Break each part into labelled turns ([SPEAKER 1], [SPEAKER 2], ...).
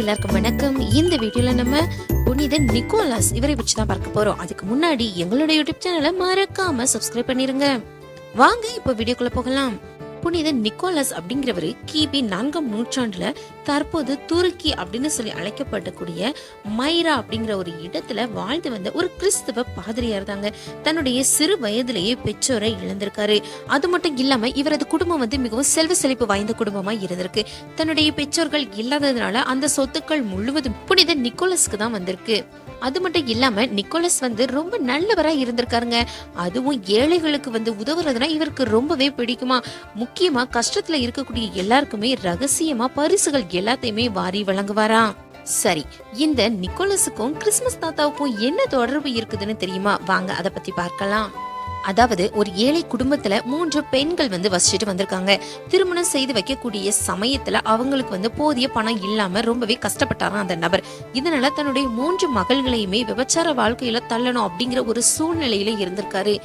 [SPEAKER 1] எல்லாருக்கும் வணக்கம். இந்த வீடியோல நம்ம புனித நிக்கோலாஸ் இவரை வச்சு தான் பார்க்க போறோம். அதுக்கு முன்னாடி எங்களோட யூடியூப் சேனலை மறக்காம சப்ஸ்கிரைப் பண்ணிருங்க. வாங்க இப்போ வீடியோக்குள்ள போகலாம். புனித நிக்கோலஸ் அப்படிங்கிறவர் கிபி நான்காம் நூற்றாண்டுல தற்போது துருக்கி அப்படின்னு சொல்லி அழைக்கப்படக்கூடிய மைரா அப்படிங்கிற ஒரு இடத்துல வாழ்ந்து வந்த ஒரு கிறிஸ்தவ பாதிரியா இருந்தாங்க தன்னுடைய சிறு வயதிலேயே பெற்றோரை இழந்திருக்காரு. அது மட்டும் இல்லாம இவரது குடும்பம் வந்து மிகவும் செல்வ செழிப்பு வாய்ந்த குடும்பமா இருந்திருக்கு. தன்னுடைய பெற்றோர்கள் இல்லாததுனால அந்த சொத்துக்கள் முழுவதும் புனித நிக்கோலஸ்க்கு தான் வந்திருக்கு. அது மட்டும் இல்லாம நிக்கோலஸ் வந்து ரொம்ப நல்லவரா இருந்திருக்காருங்க. அதுவும் ஏழைகளுக்கு வந்து உதவுறதுனா இவருக்கு ரொம்பவே பிடிக்குமா? முக்கியமா கஷ்டத்துல இருக்கக்கூடிய எல்லாருக்குமே ரகசியமா பரிசுகள் எல்லாத்தையுமே வாரி வழங்குவாராம் சரி இந்த நிக்கோலஸுக்கும் கிறிஸ்மஸ் தாத்தாவுக்கும் என்ன தொடர்பு இருக்குதுன்னு தெரியுமா? வாங்க அதை பத்தி பார்க்கலாம். அதாவது ஒரு ஏழை குடும்பத்துல மூன்று பெண்கள் வந்து வசிச்சுட்டு வந்திருக்காங்க. திருமணம் செய்து வைக்கக்கூடிய சமயத்துல அவங்களுக்கு வந்து போதிய பணம் இல்லாம ரொம்பவே கஷ்டப்பட்டாராம் அந்த நபர். இதனால தன்னுடைய மூன்று மகள்களையுமே விபச்சார வாழ்க்கையில தள்ளணும் அப்படிங்கிற ஒரு சூழ்நிலையில இருந்திருக்காரு.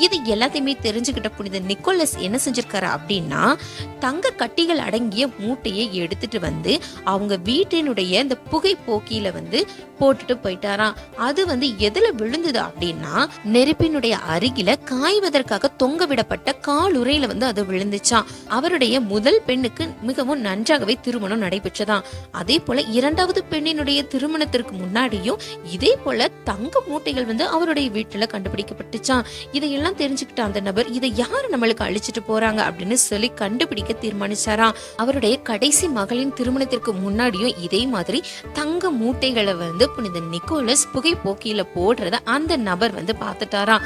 [SPEAKER 1] இது எல்லாத்தையுமே தெரிஞ்சுக்கிட்ட புனித நிக்கோலஸ் என்ன செஞ்சிருக்காரு அப்படின்னா தங்க கட்டிகள் அடங்கிய மூட்டையை எடுத்துட்டு வந்து அவங்க வீட்டினுடைய இந்த புகை போக்கியில வந்து போட்டுட்டு போயிட்டாராம். அது வந்து எதுல விழுந்தது அப்படின்னா நெருப்பினுடைய அருகில காய்வதற்காக தொங்க விடப்பட்ட காலுறையில வந்து அது விழுந்துச்சான் அவருடைய முதல் பெண்ணுக்கு மிகவும் நன்றாகவே திருமணம் நடைபெற்றதாம். அதே போல இரண்டாவது பெண்ணினுடைய திருமணத்திற்கு முன்னாடியும் இதே போல தங்க மூட்டைகள் வந்து அவருடைய வீட்டுல கண்டுபிடிக்கப்பட்டுச்சான் இதையெல்லாம் தெரிஞ்சுக்கிட்ட அந்த நபர் இதை யாரு நம்மளுக்கு அழிச்சிட்டு போறாங்க? அப்படின்னு சொல்லி கண்டுபிடிக்க தீர்மானிச்சாராம். அவருடைய கடைசி மகளின் திருமணத்திற்கு முன்னாடியும் இதே மாதிரி தங்க மூட்டைகளை வந்து புனித நிக்கோலஸ் புகை போக்கியில போடுறத அந்த நபர் வந்து பார்த்துட்டாராம்.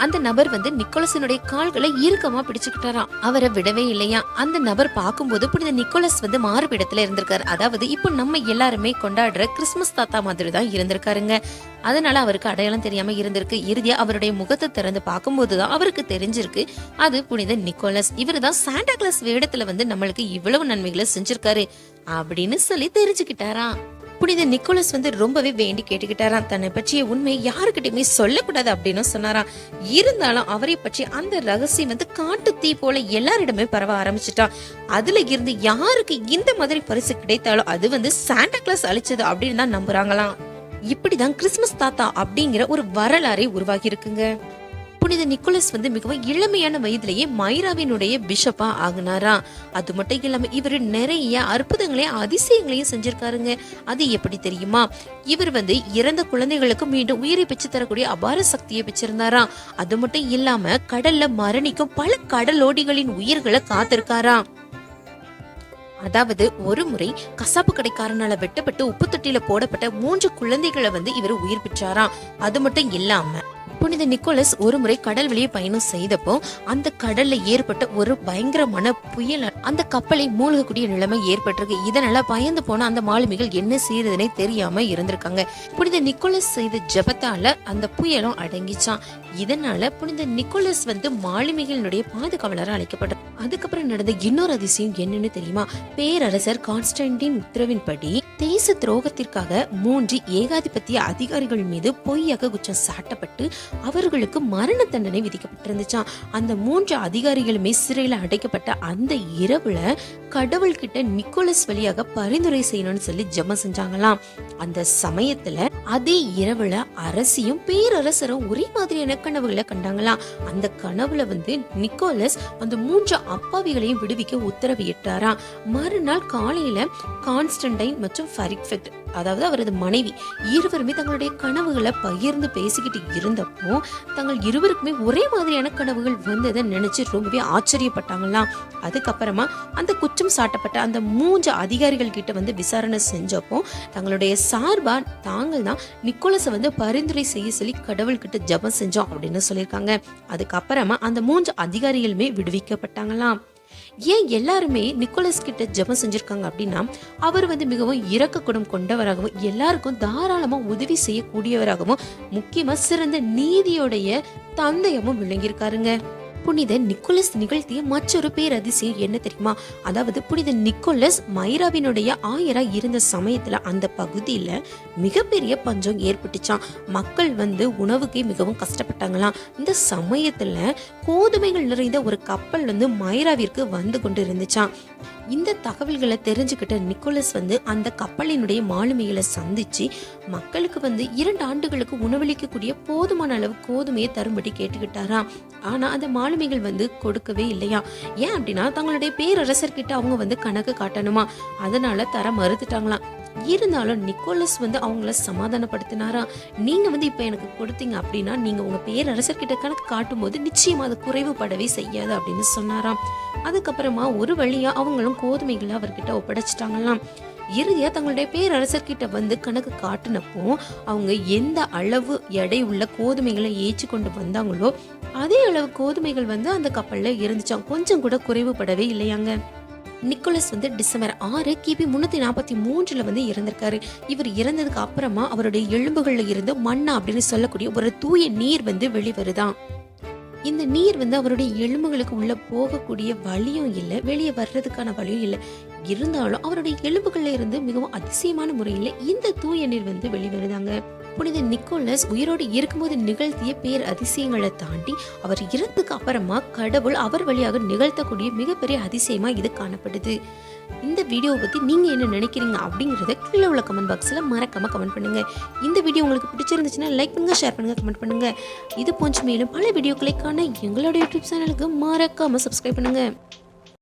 [SPEAKER 1] அந்த நபர் வந்து நிக்கோலஸினுடைய கால்களை இறுக்கமா பிடிச்சுக்கிட்டாராம். அவரை விடவே இல்லையா? அந்த நபர் பார்க்கும்போது புனித நிக்கோலஸ் வந்து மாறுபிடத்துல இருந்திருக்காரு. அதாவது இப்போ நம்ம எல்லாருமே கொண்டாடுற கிறிஸ்மஸ் தாத்தா மாதிரி தான் இருந்திருக்காருங்க. அதனால அவருக்கு அடையாளம் தெரியாம இருந்திருக்கு. இறுதியா அவருடைய முகத்தை திறந்து பார்க்கும்போது தான் அவருக்கு தெரிஞ்சிருக்கு. அது புனித நிக்கோலஸ். இவர் தான் சாண்டா கிளாஸ் வேடத்துல வந்து நம்மளுக்கு இவ்வளவு நன்மைகளை செஞ்சிருக்காரு. அப்படின்னு சொல்லி தெரிஞ்சுக்கிட்டாராம். புனித நிக்கோலஸ் வந்து ரொம்பவே வேண்டி கேட்டுக்கிட்டாராம். தன்னை பற்றிய உண்மை யாருக்கிட்டையுமே சொல்லக்கூடாது அப்படின்னு சொன்னாராம். இருந்தாலும் அவரை பற்றி அந்த ரகசியம் வந்து காட்டு தீ போல எல்லாரிடமே பரவ ஆரம்பிச்சிட்டான். அதுல இருந்து யாருக்கு இந்த மாதிரி பரிசு கிடைத்தாலும் அது வந்து சாண்டா கிளாஸ் அழிச்சது அப்படின்னு தான் நம்புறாங்களாம். இப்படிதான் கிறிஸ்மஸ் தாத்தா அப்படிங்கிற ஒரு வரலாறை உருவாகி இருக்குங்க புனித நிக்கோலஸ் வந்து மிகவும் இளமையான வயதிலேயே மைராவினுடைய பிஷப்பா ஆகுனாரா? அது மட்டும் இல்லாம இவர் நிறைய அற்புதங்களையும் அதிசயங்களையும் செஞ்சிருக்காருங்க. அது எப்படி தெரியுமா? இவர் வந்து இறந்த குழந்தைகளுக்கு மீண்டும் உயிரை பெற்று தரக்கூடிய அபார சக்தியை பெற்றிருந்தாராம் அது மட்டும் இல்லாம கடல்ல மரணிக்கும் பல கடலோடிகளின் உயிர்களை காத்திருக்காராம் அதாவது ஒரு முறை கசாப்பு கடைக்காரனால வெட்டப்பட்டு உப்பு தொட்டியில போடப்பட்ட மூன்று குழந்தைகளை வந்து இவர் உயிர் பெற்றாராம் அது மட்டும் இல்லாம புனித நிக்கோலஸ் ஒரு முறை கடல் வழியே பயணம் செய்தப்போ அந்த கடல்ல ஏற்பட்ட ஒரு பயங்கரமான புயல் அந்த கப்பலை மூழ்கக்கூடிய நிலைமை ஏற்பட்டிருக்கு. இதனால பயந்து போன அந்த மாலுமிகள் என்ன செய்யறதுனே தெரியாம இருந்திருக்காங்க. புனித நிக்கோலஸ் செய்த ஜபத்தால அந்த புயலும் அடங்கிச்சான். இதனால புனித நிக்கோலஸ் வந்து மாலுமிகளினுடைய பாதுகாவலராக அழைக்கப்பட்டார். அதுக்கப்புறம் நடந்த இன்னொரு அதிசயம் என்னன்னு தெரியுமா? பேரரசர் கான்ஸ்டன்டின் உத்தரவின்படி தேச துரோகத்திற்காக மூன்று ஏகாதிபத்திய அதிகாரிகள் மீது பொய்யாக குற்றம் சாட்டப்பட்டு அவர்களுக்கு மரண தண்டனை விதிக்கப்பட்டிருந்துச்சான் அந்த மூன்று அதிகாரிகளுமே சிறையில் அடைக்கப்பட்ட அந்த இரவுல கடவுள்கிட்ட நிக்கோலஸ் வழியாக பரிந்துரை செய்யணும்னு சொல்லி ஜெபம் செஞ்சாங்களாம். அந்த சமயத்துல அதே இரவுல அரசியும் பேரரசரும் ஒரே மாதிரியான கனவுகளை கண்டாங்களாம். அந்த கனவுல வந்து நிக்கோலஸ் அந்த மூன்று அப்பாவிகளையும் விடுவிக்க உத்தரவிட்டாராம் மறுநாள் காலையில கான்ஸ்டன்டைன் மற்றும் ஃபரிக்ஃபெக்ட் அதாவது அவரது மனைவி இருவருமே தங்களுடைய கனவுகளை பகிர்ந்து பேசிக்கிட்டு இருந்தப்போ தங்கள் இருவருக்குமே ஒரே மாதிரியான கனவுகள் வந்ததை நினைச்சு ரொம்பவே ஆச்சரியப்பட்டாங்களாம். அதுக்கப்புறமா அந்த குற்றம் சாட்டப்பட்ட அந்த மூன்று அதிகாரிகள் கிட்ட வந்து விசாரணை செஞ்சப்போ தங்களுடைய சார்பா தாங்கள் தான் நிக்கோலஸை வந்து பரிந்துரை செய்ய சொல்லி கடவுள்கிட்ட ஜெபம் செஞ்சோம் அப்படின்னு சொல்லியிருக்காங்க. அதுக்கப்புறமா அந்த மூன்று அதிகாரிகளுமே விடுவிக்கப்பட்டாங்களாம். ஏன் எல்லாருமே நிக்கோலஸ் கிட்ட ஜெபம் செஞ்சிருக்காங்க அப்படின்னா அவர் வந்து மிகவும் இறக்க குணம் கொண்டவராகவும் எல்லாருக்கும் தாராளமா உதவி செய்யக்கூடியவராகவும் முக்கியமா சிறந்த நீதியோடைய தந்தையமும் விளங்கியிருக்காருங்க. புனித நிக்கோலஸ் நிகழ்த்திய மற்றொரு பேரதிசயம் என்ன தெரியுமா? அதாவது புனித நிக்கோலஸ் மைராவினுடைய ஆயரா இருந்த சமயத்துல அந்த பகுதியில மிகப்பெரிய பஞ்சம் ஏற்பட்டுச்சான் மக்கள் வந்து உணவுக்கே மிகவும் கஷ்டப்பட்டாங்களாம். இந்த சமயத்துல கோதுமைகள் நிறைந்த ஒரு கப்பல் வந்து மைராவிற்கு வந்து கொண்டு இருந்துச்சான் இந்த தகவல்களை தெரிஞ்சுக்கிட்ட நிக்கோலஸ் வந்து அந்த கப்பலினுடைய மாலுமிகளை சந்திச்சு மக்களுக்கு வந்து இரண்டு ஆண்டுகளுக்கு உணவளிக்கக்கூடிய போதுமான அளவு கோதுமையை தரும்படி கேட்டுக்கிட்டாராம் ஆனா அந்த மாலுமிகள் வந்து கொடுக்கவே இல்லையா? ஏன் அப்படின்னா தங்களுடைய பேரரசர்கிட்ட அவங்க வந்து கணக்கு காட்டணுமா? அதனால தர மறுத்துட்டாங்களாம் இருந்தாலும் நிக்கோலஸ் வந்து அவங்கள சமாதானப்படுத்தினாரா? நீங்க வந்து இப்ப எனக்கு கொடுத்தீங்க அப்படின்னா நீங்க உங்க பேரரசர்கிட்ட கணக்கு காட்டும் போது நிச்சயமா அது குறைவுபடவே செய்யாது அப்படின்னு சொன்னாராம் அதுக்கப்புறமா ஒரு வழியா அவங்களும் கோதுமைகளை அவர்கிட்ட ஒப்படைச்சிட்டாங்களாம். இறுதியா தங்களுடைய பேரரசர்கிட்ட வந்து கணக்கு காட்டினப்போ அவங்க எந்த அளவு எடை உள்ள கோதுமைகளை ஏற்றி கொண்டு வந்தாங்களோ அதே அளவு கோதுமைகள் வந்து அந்த கப்பலில் இருந்துச்சாம். கொஞ்சம் கூட குறைவுபடவே இல்லையாங்க. நிக்கோலஸ் வந்து டிசம்பர் ஆறு கிபி முன்னூற்றி நாற்பத்தி மூன்றில் வந்து இறந்திருக்காரு. இவர் இறந்ததுக்கு அப்புறமா அவருடைய எலும்புகளில் இருந்து மண்ணா அப்படின்னு சொல்லக்கூடிய ஒரு தூய நீர் வந்து வெளிவருதான் இந்த நீர் வந்து அவருடைய எலும்புகளுக்கு உள்ள போகக்கூடிய வழியும் இல்லை வெளியே வர்றதுக்கான வழியும் இல்லை. இருந்தாலும் அவருடைய எலும்புகள்ல இருந்து மிகவும் அதிசயமான முறையில் இந்த தூய நீர் வந்து வெளிவருதாங்க. புனித நிக்கோலஸ் உயிரோடு இருக்கும்போது நிகழ்த்திய பேர் அதிசயங்களை தாண்டி அவர் இறந்துக்கு அப்புறமா கடவுள் அவர் வழியாக நிகழ்த்தக்கூடிய மிகப்பெரிய அதிசயமா இது காணப்படுது. இந்த வீடியோவை பற்றி நீங்கள் என்ன நினைக்கிறீங்க அப்படிங்கிறத கீழே உள்ள கமெண்ட் பாக்ஸில் மறக்காமல் கமெண்ட் பண்ணுங்கள் இந்த வீடியோ உங்களுக்கு பிடிச்சிருந்துச்சுன்னா லைக் பண்ணுங்கள் ஷேர் பண்ணுங்கள் கமெண்ட் பண்ணுங்க. இது போன்ற மேலும் பல வீடியோக்களை காண எங்களோட யூடியூப் சேனலுக்கு மறக்காமல் சப்ஸ்கிரைப் பண்ணுங்கள்